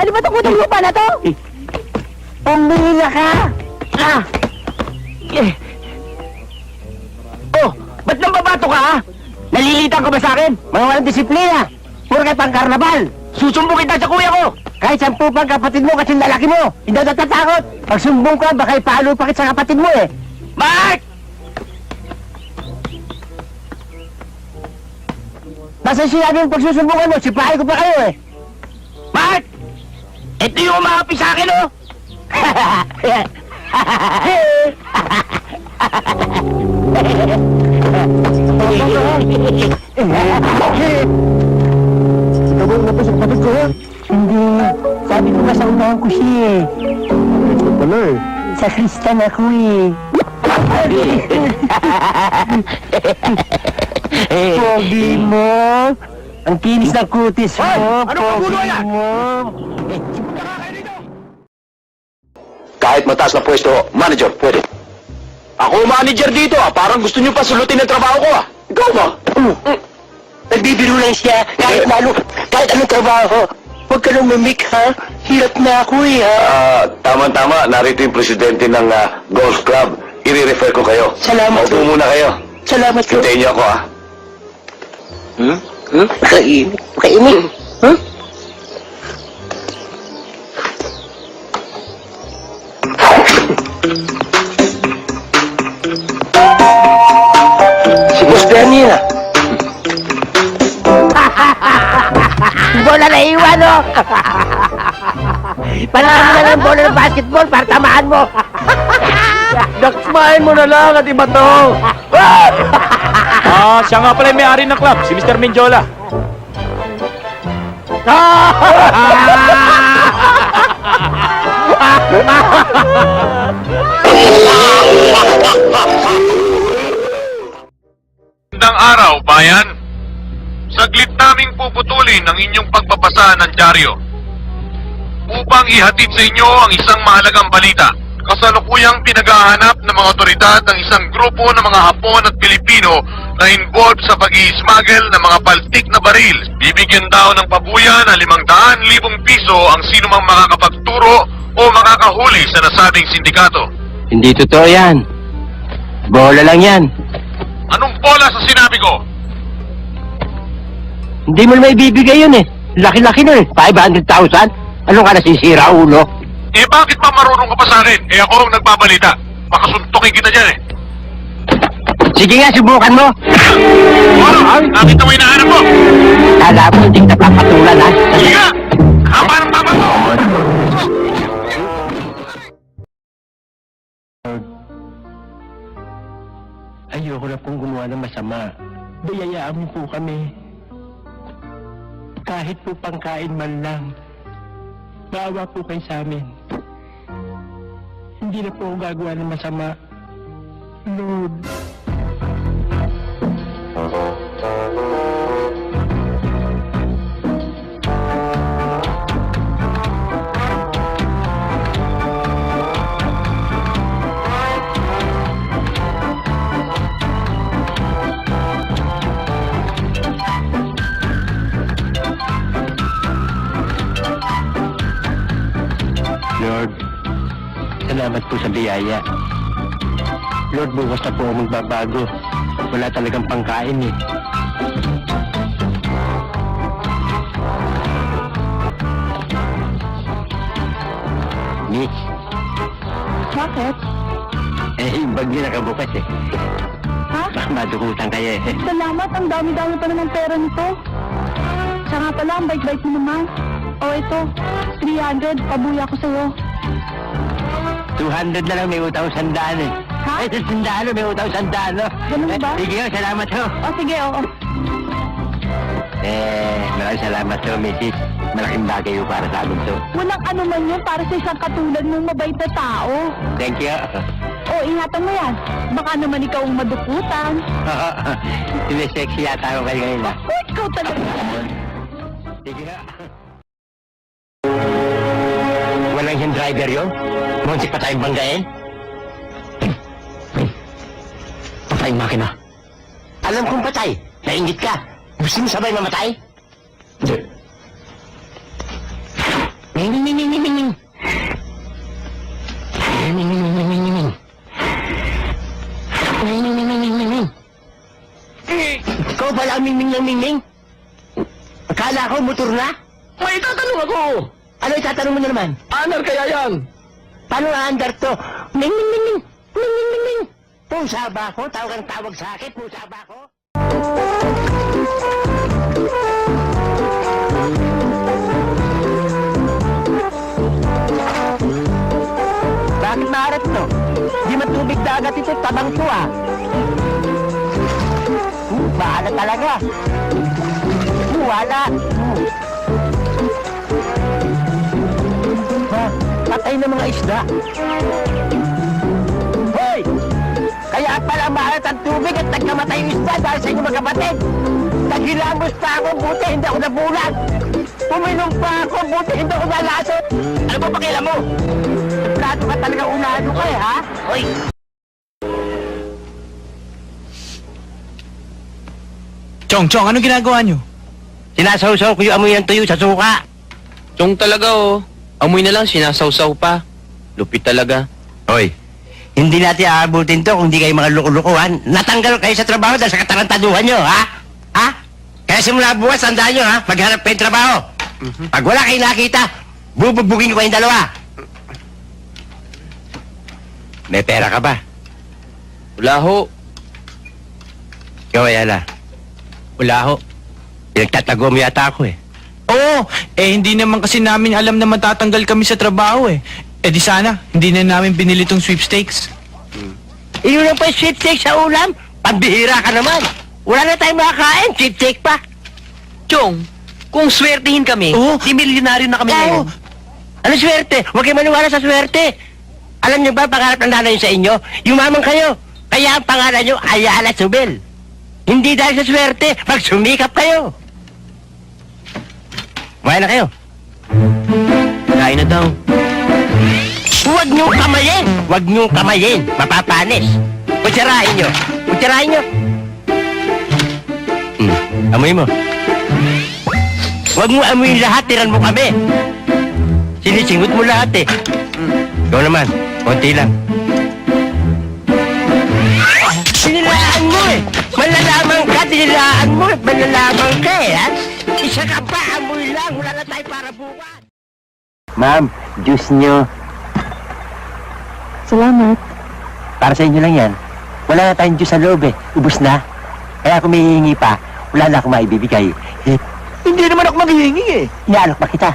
Ano ba itong utang lupa na to? Pumila ka! Ah! Eh. Oh, ba't nang babato ka, ha? Nalilitan ka ba sa akin? Mga walang disiplina! Puro kayo pang karnabal! Susumbong kita sa kuya ko! Kahit sampu pang kapatid mo kasi lalaki mo! Hindi ako natatakot! Pag sumbong ka, baka ipalo pa kita sa kapatid mo eh! Mark! Basta sinabi yung pagsusumbungan mo, sipahin ko pa kayo eh! Mark! Ito yung umahapi sa akin, oh! Tabog na po sa kapatid ko, Hindi. Sabi ko ba sa unahan ko siya eh. Ito pala eh. Sa Kristan ako eh. Pogi mo. Ang kinis ng kutis mo. Anong Pogi kagulo yan? Kahit mataas na pwesto, manager, pwede. Ako manager dito ah. Parang gusto niyo pa sulutin ang trabaho ko ah. Ikaw ba? Mm. Nagbibiro lang siya. Kahit Eh. lalo, kahit anong trabaho. Huwag ka nang mamik ha. Hirap na ako eh ha. Ah, tama-tama. Narito yung presidente ng ah, golf club. I-refer ko kayo. Salamat Maupo po. muna kayo. Salamat po. Hintayin niyo ako ah. Hmm? Hmm? Kainit. Kainit. Panahan mo na lang ang bola ng basketball para tamaan mo. Daksmahin mo na lang at iba to. Ah, siya nga pala yung may-ari ng club, si Mr. Menjola. Magandang araw, bayan. Saglit naming puputulin ang inyong pagbabasa ng dyaryo. Upang ihatid sa inyo ang isang mahalagang balita. Kasalukuyang pinaghahanap ng mga otoridad ang isang grupo ng mga Hapon at Pilipino na involved sa pag-i-smuggle ng mga paltik na baril. Bibigyan daw ng pabuya na 500,000 piso ang sinumang makakapagturo o makakahuli sa nasabing sindikato. Hindi totoo yan. Bola lang yan. Anong bola sa sinabi ko? Hindi mo naman ibibigay yun eh. Laki-laki nun eh. 500,000? Anong ka nasisira, ulo? Eh bakit pa marunong ka pa sa akin? Eh ako ang nagbabalita. Makasuntokin kita dyan eh. Sige nga, subukan mo. Ano? Nakita mo yung hinahanap mo? Kala mo hindi kita papatulan, ha? Sige nga! Haba ng tama mo! Ayoko na pong gumawa ng masama. Bayayaan mo po kami. Kahit po pangkain man lang. Maawa po kayo sa amin. Hindi na po gagawa ng masama. Lord, salamat po sa biyaya. Lord, bukas na po ako magbabago. Wala talagang pangkain eh. Miss, Bakit? eh, yung bag niyo nakabukas eh. Ha? Baka madukutan kayo eh. Salamat, ang dami-dami pa naman pera nito. Siya nga pala, ang bait-bait mo naman. O ito, 300, pabuya ko sa'yo. 200 na lang may utang sandaan eh. Ha? Ay, sa sandaan may utang sandaan no? Ganun ba? Sige, oh, salamat ho. O sige, oo. Eh, maraming salamat ho, Mrs. Malaking bagay ho para sa amin to. Walang ano man yun para sa isang katulad mong mabait na tao. Thank you. O, ingatan mo yan. Baka naman ikaw ang madukutan. Sinesexy yata ako kayo ngayon ah. O, ikaw talaga. Sige ha. Yung driver yun? Muntik pa tayong banggain? Patay makina. Alam kong patay. Naingit ka. Gusto mo sabay mamatay? Hindi. Ming, ming, ming, ming, ming, ming. Ming, ming, ming, ming, ming, ming. Ming, ming, ming, ming, ming, ming, ming. Ikaw pala ang ming-ming ng ming-ming? Akala ko motor na? May tatanong ako! Ano itatanong mo na naman? Anar kaya yan? Paano under to? Ming, ming, ming, ming. Ming, ming, ming, ming. Pusa ba ako? Tawag ang tawag sa akin? Pusa ba ako? Bakit maarat to? Di man tubig dagat ito, tabang to ah. Hmm, bahala talaga. Wala. Hmm. Ha, patay na mga isda. Hoy! Kaya pala maalat ang tubig at nagkamatay yung isda dahil sa inyong magkapatid. Naghilamos pa ako, buti hindi ako nabulag. Puminom pa ako, buti hindi ako nalasot. Ano ba pakila mo? Plato ka talaga unado ka eh, ha? Hoy! Chong, Chong, anong ginagawa nyo? Sinasawsaw ko yung amoy ng tuyo sa suka. Chong talaga oh. Amoy na lang, sinasawsaw pa. Lupit talaga. Hoy, hindi natin aabutin to kung hindi kayo mga lukulukuhan. Natanggal kayo sa trabaho dahil sa katarantaduhan nyo, ha? Ha? Kaya simula bukas, tandaan nyo, ha? Maghanap kayo trabaho. Pag wala kayo nakita, bububugin ko kayong dalawa. May pera ka ba? Wala ho. Ikaw, Ayala. Wala ho. Pinagtatago mo yata ako, eh. Oo, eh hindi naman kasi namin alam na matatanggal kami sa trabaho eh. Eh di sana, hindi na namin binili tong sweepstakes. Iyon lang pa yung sweepstake sa ulam. Pambihira ka naman. Wala na tayong makakain, sweepstake pa. Chong, kung swertihin kami, Oo. di milyonaryo na kami ngayon. Ano swerte? Huwag kayo maniwala sa swerte. Alam niyo ba, pangarap ng nanay sa inyo, yumaman kayo. Kaya ang pangalan niyo, Ayala Subel. Hindi dahil sa swerte, pag sumikap kayo. Kumain na kayo. Kain na daw. Huwag niyong kamayin! Huwag niyong kamayin! Mapapanis! Kutsarahin niyo! Kutsarahin niyo! Hmm, amoy mo. Huwag mo amoyin lahat, tiran mo kami. Sinisingot mo lahat eh. Ikaw naman, konti lang. Sinilaan mo eh! Malalaman ka, sinilaan mo eh! Malalaman ka eh, ha? Isa ka pa, amoy lang! Wala na tayo para bukas! Ma'am, juice niyo. Salamat. Para sa inyo lang yan. Wala na tayong Diyos sa loob eh. Ubus na. Kaya kung may hihingi pa, wala na akong maibibigay. Eh, Hindi naman ako maghihingi eh. inaalok pa kita.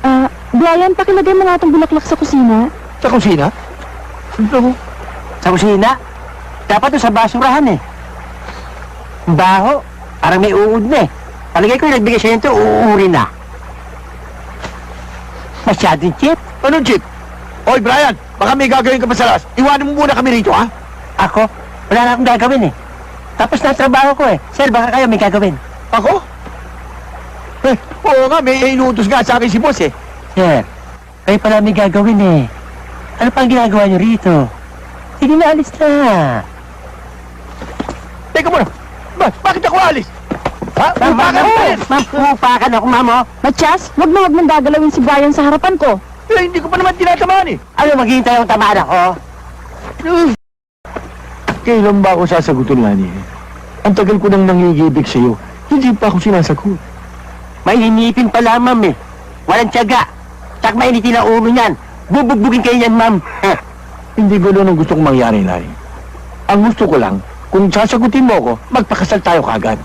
Ah, Brian, pakilagay mo nga itong bulaklak sa kusina. Sa kusina? Ano? Sa kusina, dapat doon sa basurahan eh. Ang Baho. Parang may uod na eh. Palagay ko yung nagbigay sa'yo ito, uuuri na. Masyadong cheap. Anong chip? Oy, Brian, baka may gagawin ka pa sa labas. Iwanan mo muna kami rito, ha? Ako, wala na akong gagawin eh. Tapos na trabaho ko eh. Sir, baka kayo may gagawin. Ako? Eh, oo nga, may inuutos nga sa akin si boss eh. Sir, kayo pala may gagawin eh. Ano pang ginagawa niyo rito? Sige na, alis na. Teka muna, ba, bakit ako alis? Ma'am, ma'am, ma'am, upakan ako, ma'am, oh. Matyas, wag na wag nang gagalawin si Brian sa harapan ko. Eh, hindi ko pa naman tinatamaan eh. Ano, maghihintay akong tamaan ako? Kailan ba ako sasagutin, Lani? Ang tagal ko nang nangigibig sa'yo. Hindi pa ako sinasagot. May hinipin pala, ma'am, eh. Walang tiyaga. Tsak mainitin ang ulo niyan. Bubugbugin kayo niyan, ma'am. Eh, Hindi gano'n ang gusto kong mangyari, Lani. Ang gusto ko lang, kung sasagutin mo ako, magpakasal tayo kagad.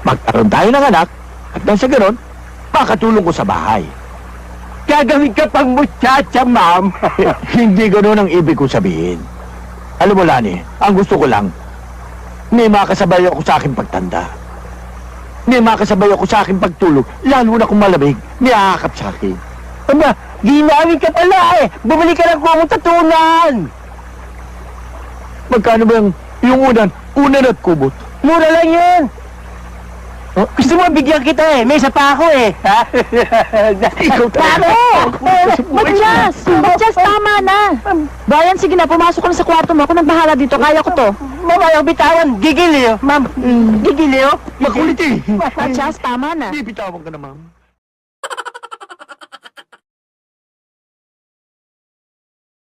Magkaroon tayo ng anak, at nang sa ganon, makatulong ko sa bahay. Gagawin ka pang muchacha, ma'am. Hindi gano'n ang ibig ko sabihin. Alam mo, Lani, ang gusto ko lang, may makasabay ako sa aking pagtanda. May makasabay ako sa aking pagtulog, lalo na kung malamig, may aakap sa akin. Aba, ginawin ka pala, eh. Bumalik ka ng kumong tatunan. Magkano ba yung, yung unan, unan at kubot? Mura lang yun. Oh, gusto mo bigyan kita eh. May isa pa ako eh. Ha? Ikaw talaga. Matyas! Matyas, tama na! Brian, sige na, pumasok ka na sa kwarto mo. Ako nang bahala dito, kaya ko to. Ma'am, ayaw bitawan. Gigil eh. oh. Ma'am, gigil eh. oh. Makulit eh. Matyas, tama na. Hindi bitawan ka na, ma'am.